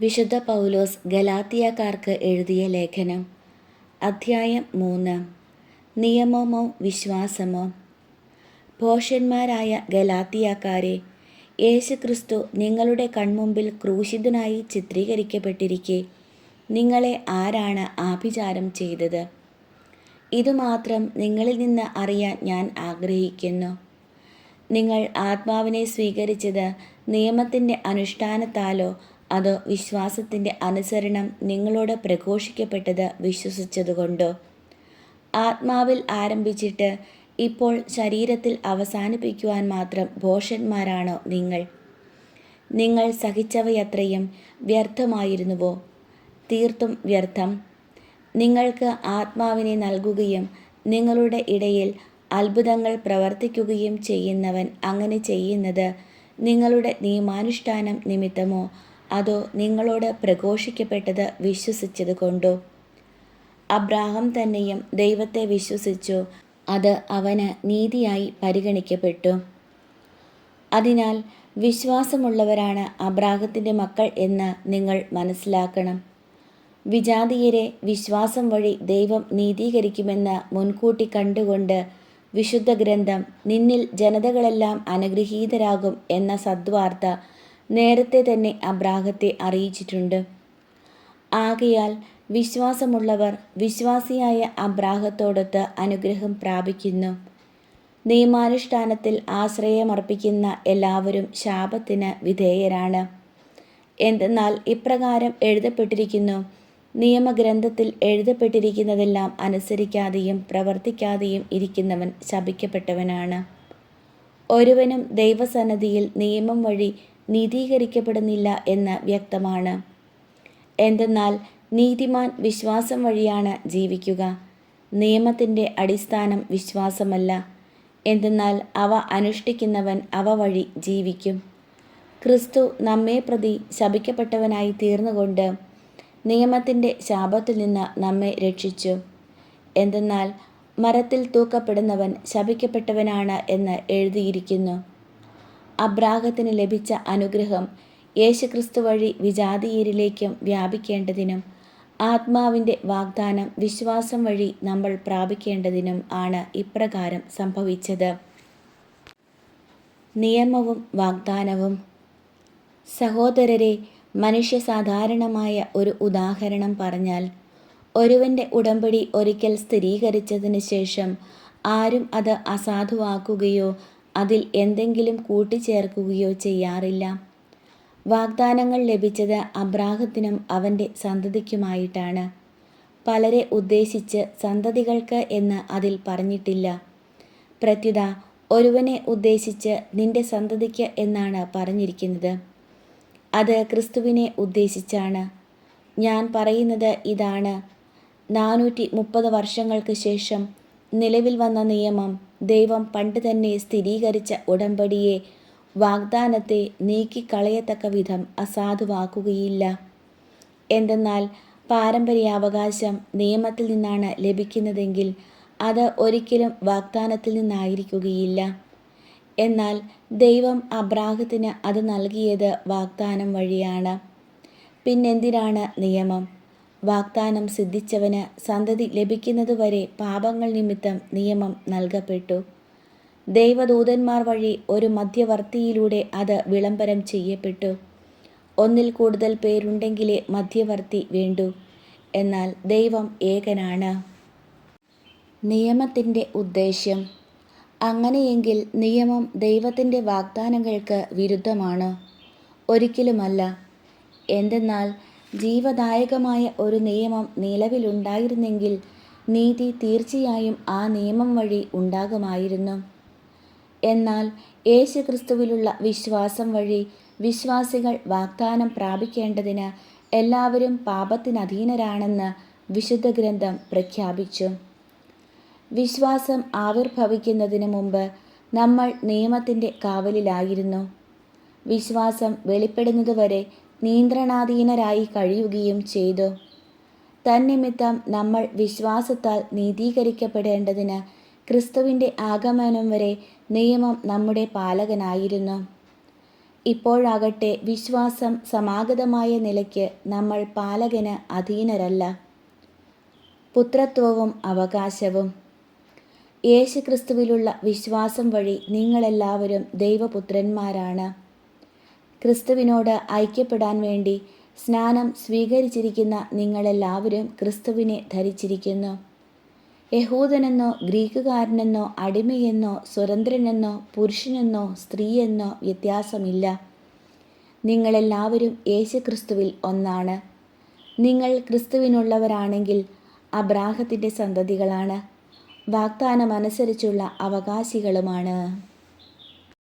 വിശുദ്ധ പൗലോസ് ഗലാത്തിയക്കാർക്ക് എഴുതിയ ലേഖനം. അധ്യായം മൂന്ന്. നിയമമോ വിശ്വാസമോ? ഭോഷന്മാരായ യേശു യേശുക്രിസ്തു നിങ്ങളുടെ കൺമുമ്പിൽ ക്രൂശിതനായി ചിത്രീകരിക്കപ്പെട്ടിരിക്കെ നിങ്ങളെ ആരാണ് ആഭിചാരം ചെയ്തത്? ഇതുമാത്രം നിങ്ങളിൽ നിന്ന് അറിയാൻ ഞാൻ ആഗ്രഹിക്കുന്നു. നിങ്ങൾ ആത്മാവിനെ സ്വീകരിച്ചത് നിയമത്തിന്റെ അനുഷ്ഠാനത്താലോ അതോ വിശ്വാസത്തിന്റെ അനുസരണം നിങ്ങളോട് പ്രഘോഷിക്കപ്പെട്ടത് വിശ്വസിച്ചതുകൊണ്ടോ? ആത്മാവിൽ ആരംഭിച്ചിട്ട് ഇപ്പോൾ ശരീരത്തിൽ അവസാനിപ്പിക്കുവാൻ മാത്രം ഭോഷന്മാരാണോ നിങ്ങൾ? നിങ്ങൾ സഹിച്ചവയത്രയും വ്യർത്ഥമായിരുന്നുവോ? തീർത്തും വ്യർത്ഥം. നിങ്ങൾക്ക് ആത്മാവിനെ നൽകുകയും നിങ്ങളുടെ ഇടയിൽ അത്ഭുതങ്ങൾ പ്രവർത്തിക്കുകയും ചെയ്യുന്നവൻ അങ്ങനെ ചെയ്യുന്നത് നിങ്ങളുടെ നിയമാനുഷ്ഠാനം നിമിത്തമോ അതോ നിങ്ങളോട് പ്രഘോഷിക്കപ്പെട്ടത് വിശ്വസിച്ചത് കൊണ്ടോ? അബ്രാഹം തന്നെയും ദൈവത്തെ വിശ്വസിച്ചു അത് അവന് നീതിയായി പരിഗണിക്കപ്പെട്ടു. അതിനാൽ വിശ്വാസമുള്ളവരാണ് അബ്രാഹത്തിന്റെ മക്കൾ എന്ന് നിങ്ങൾ മനസ്സിലാക്കണം. വിജാതീയരെ വിശ്വാസം വഴി ദൈവം നീതീകരിക്കുമെന്ന് മുൻകൂട്ടി കണ്ടുകൊണ്ട് വിശുദ്ധ ഗ്രന്ഥം നിന്നിൽ ജനതകളെല്ലാം അനുഗ്രഹീതരാകും എന്ന സദ്വാർത്ത നേരത്തെ തന്നെ അബ്രാഹത്തെ അറിയിച്ചിട്ടുണ്ട്. ആകയാൽ വിശ്വാസമുള്ളവർ വിശ്വാസിയായ അബ്രാഹത്തോടൊത്ത് അനുഗ്രഹം പ്രാപിക്കുന്നു. നിയമാനുഷ്ഠാനത്തിൽ ആശ്രയമർപ്പിക്കുന്ന എല്ലാവരും ശാപത്തിന് വിധേയരാണ്. എന്തെന്നാൽ ഇപ്രകാരം എഴുതപ്പെട്ടിരിക്കുന്നു നിയമഗ്രന്ഥത്തിൽ എഴുതപ്പെട്ടിരിക്കുന്നതെല്ലാം അനുസരിക്കാതെയും പ്രവർത്തിക്കാതെയും ഇരിക്കുന്നവൻ ശപിക്കപ്പെട്ടവനാണ്. ഒരുവനും ദൈവസന്നദ്ധിയിൽ നിയമം വഴി നീതീകരിക്കപ്പെടുന്നില്ല എന്ന് വ്യക്തമാണ്. എന്തെന്നാൽ നീതിമാൻ വിശ്വാസം വഴിയാണ് ജീവിക്കുക. നിയമത്തിന്റെ അടിസ്ഥാനം വിശ്വാസമല്ല. എന്തെന്നാൽ അവ അനുഷ്ഠിക്കുന്നവൻ അവ വഴി ജീവിക്കും. ക്രിസ്തു നമ്മെ പ്രതി ശപിക്കപ്പെട്ടവനായി തീർന്നുകൊണ്ട് നിയമത്തിന്റെ ശാപത്തിൽ നിന്ന് നമ്മെ രക്ഷിച്ചു. എന്തെന്നാൽ മരത്തിൽ തൂക്കപ്പെടുന്നവൻ ശപിക്കപ്പെട്ടവനാണ് എന്ന് എഴുതിയിരിക്കുന്നു. അബ്രാഹത്തിന് ലഭിച്ച അനുഗ്രഹം യേശുക്രിസ്തു വഴി വിജാതീയരിലേക്കും വ്യാപിക്കേണ്ടതിനും ആത്മാവിന്റെ വാഗ്ദാനം വിശ്വാസം വഴി നമ്മൾ പ്രാപിക്കേണ്ടതിനും ആണ് ഇപ്രകാരം സംഭവിച്ചത്. നിയമവും വാഗ്ദാനവും. സഹോദരരെ മനുഷ്യ സാധാരണമായ ഒരു ഉദാഹരണം പറഞ്ഞാൽ ഒരുവന്റെ ഉടമ്പടി ഒരിക്കൽ സ്ഥിരീകരിച്ചതിന് ശേഷം ആരും അത് അസാധുവാക്കുകയോ അതിൽ എന്തെങ്കിലും കൂട്ടിച്ചേർക്കുകയോ ചെയ്യാറില്ല. വാഗ്ദാനങ്ങൾ ലഭിച്ചത് അബ്രാഹത്തിനും അവന്റെ സന്തതിക്കുമായിട്ടാണ്. പലരെ ഉദ്ദേശിച്ച് സന്തതികൾക്ക് എന്ന് അതിൽ പറഞ്ഞിട്ടില്ല. പ്രത്യുത ഒരുവനെ ഉദ്ദേശിച്ച് നിന്റെ സന്തതിക്ക് എന്നാണ് പറഞ്ഞിരിക്കുന്നത്. അത് ക്രിസ്തുവിനെ ഉദ്ദേശിച്ചാണ്. ഞാൻ പറയുന്നത് ഇതാണ്. നാനൂറ്റി മുപ്പത് വർഷങ്ങൾക്ക് ശേഷം നിലവിൽ വന്ന നിയമം ദൈവം പണ്ട് തന്നെ സ്ഥിരീകരിച്ച ഉടമ്പടിയെ വാഗ്ദാനത്തെ നീക്കിക്കളയത്തക്ക വിധം അസാധുവാക്കുകയില്ല. എന്തെന്നാൽ പാരമ്പര്യാവകാശം നിയമത്തിൽ നിന്നാണ് ലഭിക്കുന്നതെങ്കിൽ അത് ഒരിക്കലും വാഗ്ദാനത്തിൽ നിന്നായിരിക്കുകയില്ല. എന്നാൽ ദൈവം അബ്രാഹത്തിന് അത് നൽകിയത് വാഗ്ദാനം വഴിയാണ്. പിന്നെന്തിനാണ് നിയമം? വാഗ്ദാനം സിദ്ധിച്ചവന് സന്തതി ലഭിക്കുന്നതുവരെ പാപങ്ങൾ നിമിത്തം നിയമം നൽകപ്പെട്ടു. ദൈവദൂതന്മാർ വഴി ഒരു മധ്യവർത്തിയിലൂടെ അത് വിളംബരം ചെയ്യപ്പെട്ടു. ഒന്നിൽ കൂടുതൽ പേരുണ്ടെങ്കിലേ മധ്യവർത്തി വേണ്ടു. എന്നാൽ ദൈവം ഏകനാണ്. നിയമത്തിന്റെ ഉദ്ദേശ്യം. അങ്ങനെയെങ്കിൽ നിയമം ദൈവത്തിന്റെ വാഗ്ദാനങ്ങൾക്ക് വിരുദ്ധമാണ്. ഒരിക്കലുമല്ല. എന്തെന്നാൽ ജീവദായകമായ ഒരു നിയമം നിലവിലുണ്ടായിരുന്നെങ്കിൽ നീതി തീർച്ചയായും ആ നിയമം വഴി ഉണ്ടാകുമായിരുന്നു. എന്നാൽ യേശു ക്രിസ്തുവിലുള്ള വിശ്വാസം വഴി വിശ്വാസികൾ വാഗ്ദാനം പ്രാപിക്കേണ്ടതിന് എല്ലാവരും പാപത്തിനധീനരാണെന്ന് വിശുദ്ധ ഗ്രന്ഥം പ്രഖ്യാപിച്ചു. വിശ്വാസം ആവിർഭവിക്കുന്നതിന് മുമ്പ് നമ്മൾ നിയമത്തിന്റെ കാവലിലായിരുന്നു. വിശ്വാസം വെളിപ്പെടുന്നതുവരെ നിയന്ത്രണാധീനരായി കഴിയുകയും ചെയ്തു. തന്നിമിത്തം നമ്മൾ വിശ്വാസത്താൽ നീതീകരിക്കപ്പെടേണ്ടതിന് ക്രിസ്തുവിന്റെ ആഗമനം വരെ നിയമം നമ്മുടെ പാലകനായിരുന്നു. ഇപ്പോഴാകട്ടെ വിശ്വാസം സമാഗതമായ നിലയ്ക്ക് നമ്മൾ പാലകന് അധീനരല്ല. പുത്രത്വവും അവകാശവും. യേശുക്രിസ്തുവിലുള്ള വിശ്വാസം വഴി നിങ്ങളെല്ലാവരും ദൈവപുത്രന്മാരാണ്. ക്രിസ്തുവിനോട് ഐക്യപ്പെടാൻ വേണ്ടി സ്നാനം സ്വീകരിച്ചിരിക്കുന്ന നിങ്ങളെല്ലാവരും ക്രിസ്തുവിനെ ധരിച്ചിരിക്കുന്നു. യഹൂദനെന്നോ ഗ്രീക്കുകാരനെന്നോ അടിമയെന്നോ സ്വതന്ത്രനെന്നോ പുരുഷനെന്നോ സ്ത്രീയെന്നോ വ്യത്യാസമില്ല. നിങ്ങളെല്ലാവരും യേശുക്രിസ്തുവിൽ ഒന്നാണ്. നിങ്ങൾ ക്രിസ്തുവിനുള്ളവരാണെങ്കിൽ അബ്രാഹത്തിന്റെ സന്തതികളാണ്. വാഗ്ദാനമനുസരിച്ചുള്ള അവകാശികളുമാണ്.